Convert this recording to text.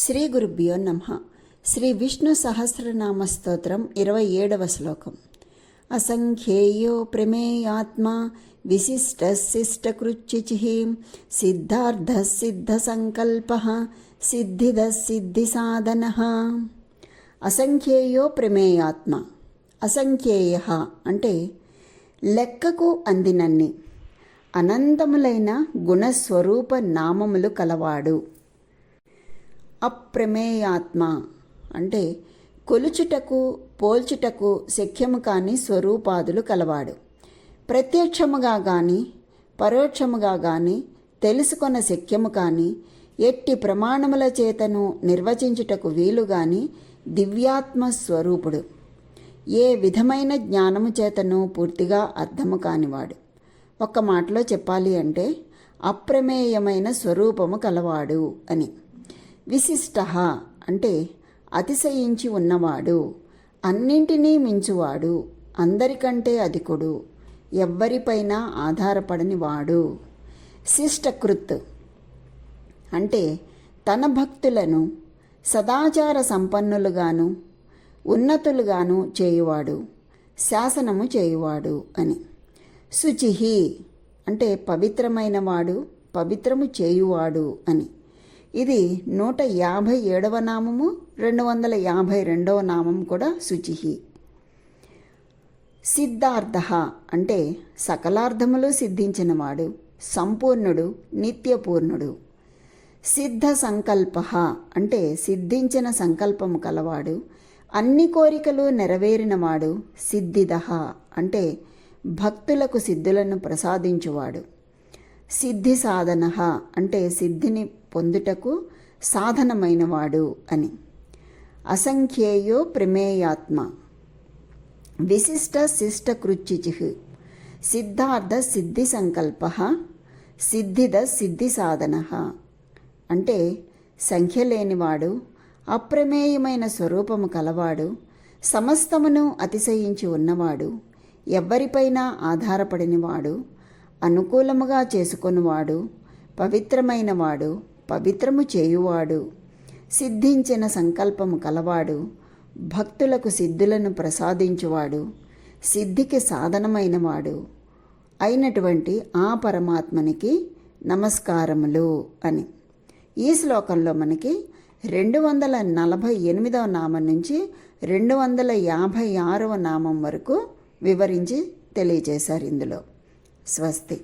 శ్రీ గురుభ్యో నమ. శ్రీ విష్ణు సహస్రనామ స్తోత్రం ఇరవై ఏడవ శ్లోకం. అసంఖ్యేయో ప్రమేయాత్మా విశిష్ట శిష్టకృచ్యుచి సిద్ధార్థ సిద్ధ సంకల్ప సిద్ధిద సిద్ధి సాధన అసంఖ్యేయో ప్రమేయాత్మ. అసంఖ్యేయ అంటే లెక్కకు అందినన్ని. అనంతములైన గుణస్వరూప నామములు కలవాడు. అప్రమేయాత్మ. అంటే కొలుచుటకు పోల్చుటకు శక్యము కాని స్వరూపాదులు కలవాడు. ప్రత్యక్షముగా గాని పరోక్షముగా గాని తెలుసుకొన శక్యము కాని ఎట్టి ప్రమాణముల చేతను నిర్వచించుటకు వీలుగాని దివ్యాత్మ స్వరూపుడు. ఏ విధమైన జ్ఞానము చేతను పూర్తిగా అర్థము కానివాడు. ఒక్క మాటలో చెప్పాలి అంటే అప్రమేయమైన స్వరూపము కలవాడు అని. విశిష్ట అంటే అతిశయించి ఉన్నవాడు అన్నింటినీ మించువాడు అందరికంటే అధికుడు ఎవ్వరిపైన ఆధారపడని వాడు. శిష్టకృత్ అంటే తన భక్తులను సదాచార సంపన్నులుగాను ఉన్నతులుగాను చేయువాడు శాసనము చేయువాడు అని. శుచిహి అంటే పవిత్రమైనవాడు పవిత్రము చేయువాడు అని. ఇది నూట యాభై ఏడవ నామము రెండు వందల యాభై రెండవ నామం కూడా శుచిహి. సిద్ధార్థ అంటే సకలార్థములు సిద్ధించినవాడు సంపూర్ణుడు నిత్యపూర్ణుడు. సిద్ధ సంకల్ప అంటే సిద్ధించిన సంకల్పము కలవాడు అన్ని కోరికలు నెరవేరినవాడు సిద్ధిద అంటే భక్తులకు సిద్ధులను ప్రసాదించువాడు. సిద్ధి సాధన అంటే సిద్ధిని పొందుటకు సాధనమైనవాడు అని. అసంఖ్యేయో ప్రమేయాత్మ. విశిష్ట శిష్ట కృత్యుచి సిద్ధార్థ సిద్ధి సంకల్ప. సిద్ధిద సిద్ధి సాధన. అంటే సంఖ్య లేనివాడు అప్రమేయమైన స్వరూపము కలవాడు సమస్తమును అతిశయించి ఉన్నవాడు ఎవ్వరిపైనా ఆధారపడినవాడు అనుకూలముగా చేసుకునివాడు పవిత్రమైనవాడు పవిత్రము చేయువాడు సిద్ధించిన సంకల్పము కలవాడు భక్తులకు సిద్ధులను ప్రసాదించువాడు సిద్ధికి సాధనమైనవాడు. అయినటువంటి ఆ పరమాత్మనికి నమస్కారములు అని. ఈ శ్లోకంలో మనకి రెండు వందల నలభై ఎనిమిదవ నామం నుంచి రెండు వందల యాభై ఆరవ నామం వరకు వివరించి తెలియజేశారు ఇందులో. స్వస్తి.